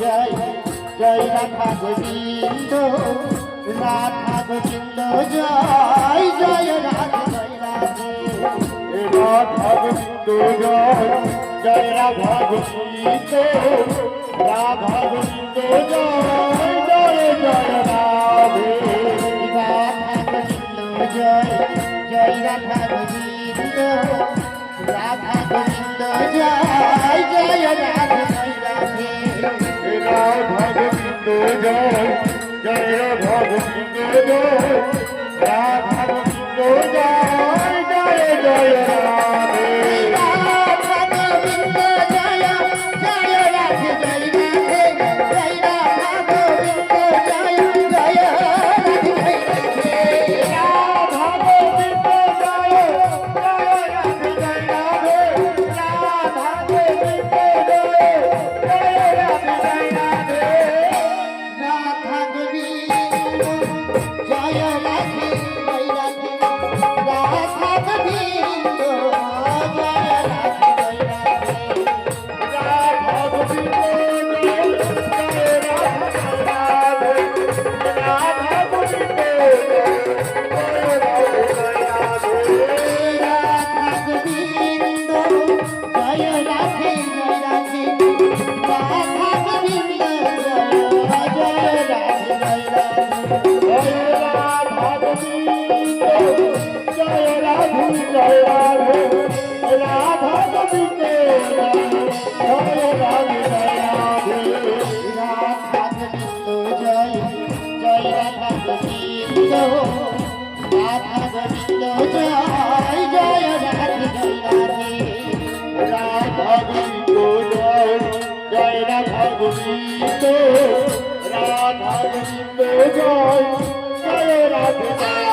Joy Joy Radha Govinda Radha Govinda, Joy Joy Radha, Joy Radhe. Radha Govinda, Joy Joy Radha Govinda Radha Govinda, Joy Joy Joy Radhe. Radha Govinda, Joy Joy Radha Govinda Radha Govinda, Joy. Radha Govinda Radha Govinda Radha Radha Joy Radha